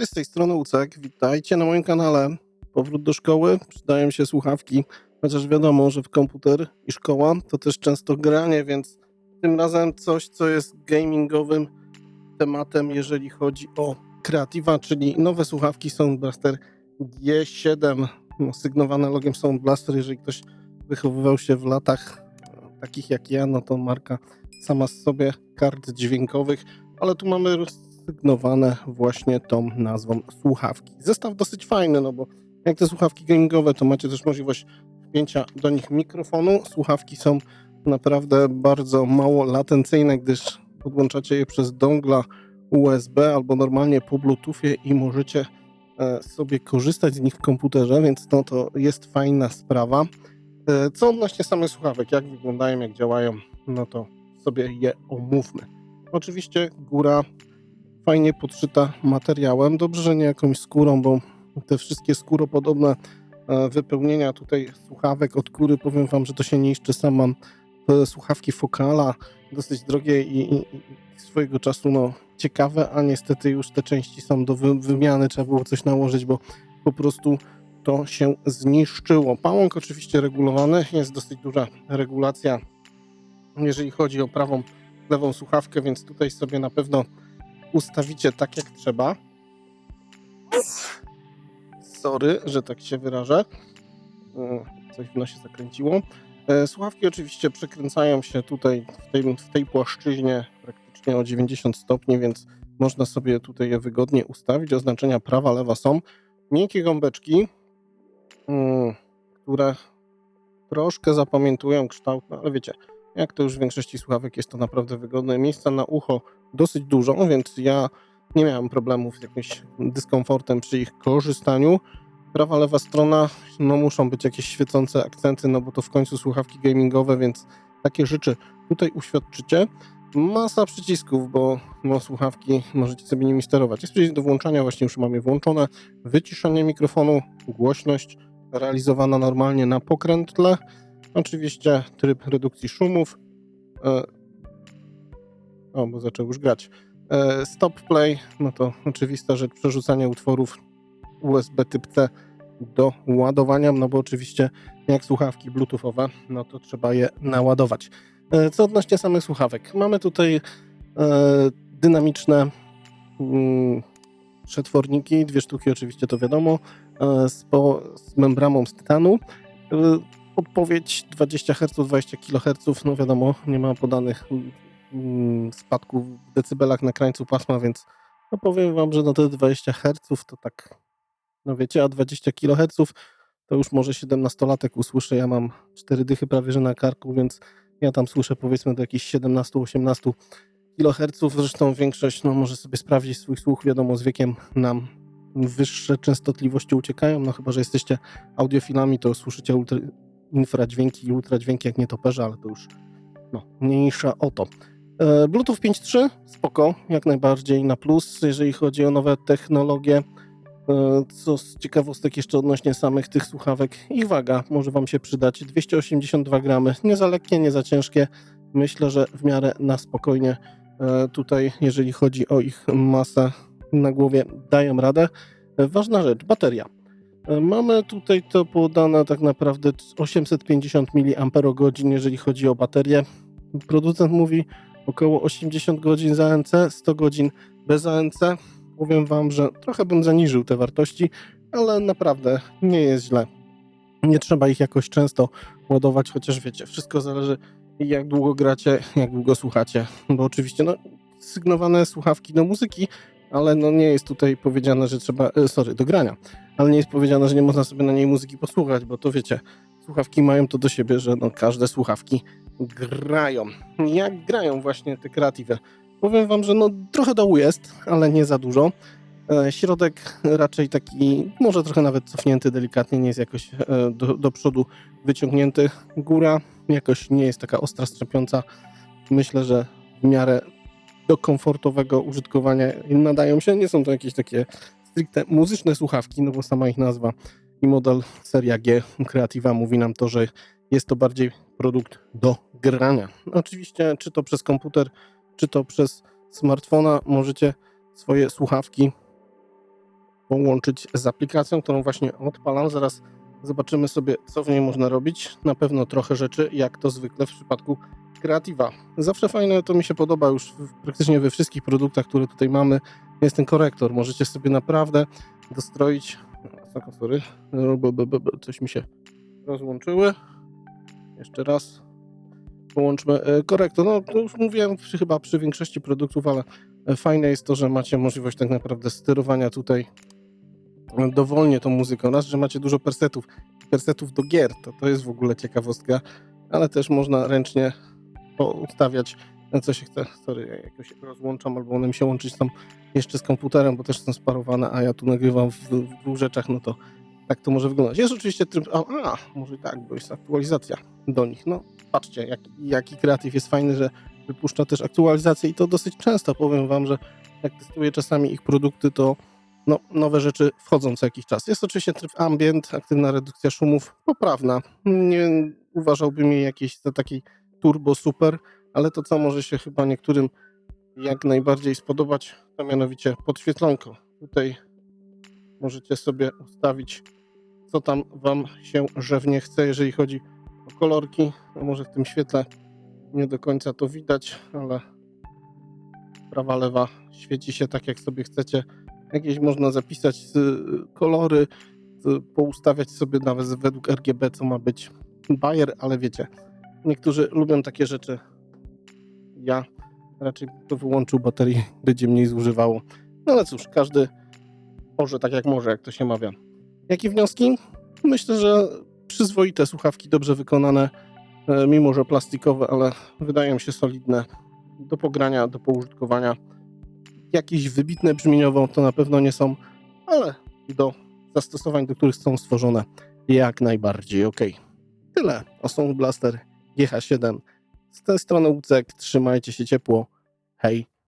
Z tej strony Ucek. Witajcie na moim kanale. Powrót do szkoły, przydają się słuchawki, chociaż wiadomo, że w komputer i szkoła to też często granie, więc tym razem coś, co jest gamingowym tematem, jeżeli chodzi o Creativa, czyli nowe słuchawki Sound Blaster G7, no, sygnowane logiem Sound Blaster. Jeżeli ktoś wychowywał się w latach e, takich jak ja, no to marka sama z sobie kart dźwiękowych, ale tu mamy sygnowane właśnie tą nazwą słuchawki. Zestaw dosyć fajny, no bo jak te słuchawki gamingowe, to macie też możliwość wpięcia do nich mikrofonu. Słuchawki są naprawdę bardzo mało latencyjne, gdyż podłączacie je przez dongla USB albo normalnie po Bluetoothie i możecie e, sobie korzystać z nich w komputerze, więc no to jest fajna sprawa. E, Co odnośnie samych słuchawek, jak wyglądają, jak działają, no to sobie je omówmy. Oczywiście góra fajnie podszyta materiałem. Dobrze, że nie jakąś skórą, bo te wszystkie skóropodobne e, wypełnienia tutaj słuchawek od góry, powiem wam, że to się niszczy. Sam mam e, słuchawki Focala, dosyć drogie i, i, i swojego czasu no, ciekawe, a niestety już te części są do wy, wymiany, trzeba było coś nałożyć, bo po prostu to się zniszczyło. Pałąk oczywiście regulowany, jest dosyć duża regulacja, jeżeli chodzi o prawą, lewą słuchawkę, więc tutaj sobie na pewno ustawicie tak jak trzeba. Sorry, że tak się wyrażę. Coś w nosie zakręciło. E, Słuchawki oczywiście przekręcają się tutaj w tej, w tej płaszczyźnie praktycznie o 90 stopni, więc można sobie tutaj je wygodnie ustawić. Oznaczenia prawa, lewa są. Miękkie gąbeczki, mm, które troszkę zapamiętują kształt, no ale wiecie, jak to już w większości słuchawek jest to naprawdę wygodne. Miejsca na ucho dosyć dużo, więc ja nie miałem problemów z jakimś dyskomfortem przy ich korzystaniu. Prawa, lewa strona, no muszą być jakieś świecące akcenty, no bo to w końcu słuchawki gamingowe, więc takie rzeczy tutaj uświadczycie. Masa przycisków, bo no, słuchawki możecie sobie nimi sterować. Jest przycisk do włączania, właśnie już mam je włączone. Wyciszenie mikrofonu, głośność realizowana normalnie na pokrętle. Oczywiście tryb redukcji szumów. E, O, bo zaczął już grać. E, Stop play, no to oczywista rzecz, przerzucanie utworów USB typ C do ładowania, no bo oczywiście jak słuchawki bluetoothowe, no to trzeba je naładować. E, Co odnośnie samych słuchawek, mamy tutaj dynamiczne mm, przetworniki, dwie sztuki oczywiście to wiadomo, z, po, z membramą z tytanu. E, Odpowiedź 20 Hz, 20 kHz, no wiadomo, nie ma podanych mm, spadków w decybelach na krańcu pasma, więc no powiem wam, że no te 20 Hz to tak, no wiecie, a 20 kHz to już może 17-latek usłyszę, ja mam 4 dychy prawie że na karku, więc ja tam słyszę powiedzmy do jakichś 17-18 kHz, zresztą większość no może sobie sprawdzić swój słuch, wiadomo z wiekiem nam wyższe częstotliwości uciekają, no chyba, że jesteście audiofilami, to słyszycie ultra, infradźwięki i ultradźwięki jak nietoperze, ale to już no, mniejsza o to. E, Bluetooth 5.3 spoko, jak najbardziej na plus, jeżeli chodzi o nowe technologie. E, Co z ciekawostek jeszcze odnośnie samych tych słuchawek, ich waga może Wam się przydać. 282 gramy, nie za lekkie, nie za ciężkie. Myślę, że w miarę na spokojnie e, tutaj, jeżeli chodzi o ich masę na głowie, dają radę. Ważna rzecz, bateria. E, Mamy tutaj to podane tak naprawdę 850 mAh, jeżeli chodzi o baterię. Producent mówi około 80 godzin za ANC, 100 godzin bez ANC. Powiem Wam, że trochę bym zaniżył te wartości, ale naprawdę nie jest źle. Nie trzeba ich jakoś często ładować, chociaż wiecie, wszystko zależy jak długo gracie, jak długo słuchacie. Bo oczywiście, no, sygnowane słuchawki do muzyki, ale no nie jest tutaj powiedziane, że trzeba, e, sorry, do grania, ale nie jest powiedziane, że nie można sobie na niej muzyki posłuchać, bo to wiecie, słuchawki mają to do siebie, że no każde słuchawki grają. Jak grają właśnie te kreatywy? Powiem wam, że no trochę dołu jest, ale nie za dużo. E, Środek raczej taki, może trochę nawet cofnięty delikatnie, nie jest jakoś e, do, do przodu wyciągnięty. Góra jakoś nie jest taka ostra, strzepiąca. Myślę, że w miarę do komfortowego użytkowania nadają się. Nie są to jakieś takie stricte muzyczne słuchawki, no bo sama ich nazwa i model seria G Creativa mówi nam to, że jest to bardziej produkt do grania. Oczywiście, czy to przez komputer, czy to przez smartfona, możecie swoje słuchawki połączyć z aplikacją, którą właśnie odpalam. Zaraz zobaczymy sobie, co w niej można robić. Na pewno trochę rzeczy, jak to zwykle w przypadku Creativa. Zawsze fajne, to mi się podoba już praktycznie we wszystkich produktach, które tutaj mamy, jest ten korektor. Możecie sobie naprawdę dostroić... O, Sorry, coś mi się rozłączyły. Jeszcze raz połączmy e, korektor. No to już mówiłem przy, chyba przy większości produktów, ale e, fajne jest to, że macie możliwość tak naprawdę sterowania tutaj e, dowolnie tą muzyką. Raz, że macie dużo persetów, persetów do gier, to to jest w ogóle ciekawostka, ale też można ręcznie ustawiać co się chce. Sorry, ja jakoś rozłączam, albo one mi się łączyć tam jeszcze z komputerem, bo też są sparowane, a ja tu nagrywam w, w dwóch rzeczach, no to tak to może wyglądać. Jest oczywiście tryb, a, a może i tak, bo jest aktualizacja do nich. No patrzcie, jaki, jaki kreatyw jest fajny, że wypuszcza też aktualizacje i to dosyć często. Powiem wam, że jak testuję czasami ich produkty, to no, nowe rzeczy wchodzą co jakiś czas. Jest oczywiście tryb ambient, aktywna redukcja szumów, poprawna. Nie uważałbym jej jakiejś za takiej turbo super, ale to co może się chyba niektórym jak najbardziej spodobać, to mianowicie podświetlonko. Tutaj możecie sobie ustawić, co tam wam się żewnie chce, jeżeli chodzi o kolorki. No może w tym świetle nie do końca to widać, ale prawa, lewa świeci się tak, jak sobie chcecie. Jakieś można zapisać y, kolory, y, poustawiać sobie nawet według RGB, co ma być Bayer, ale wiecie, niektórzy lubią takie rzeczy. Ja raczej to wyłączył baterii, będzie mniej zużywało. No ale cóż, każdy może tak jak może, jak to się mawia. Jakie wnioski? Myślę, że przyzwoite słuchawki, dobrze wykonane, e, mimo że plastikowe, ale wydają się solidne do pogrania, do poużytkowania. Jakieś wybitne brzmieniowo to na pewno nie są, ale do zastosowań, do których są stworzone, jak najbardziej ok. Tyle o Sound Blaster GH7. Z tej strony Łucek, trzymajcie się ciepło. Hej!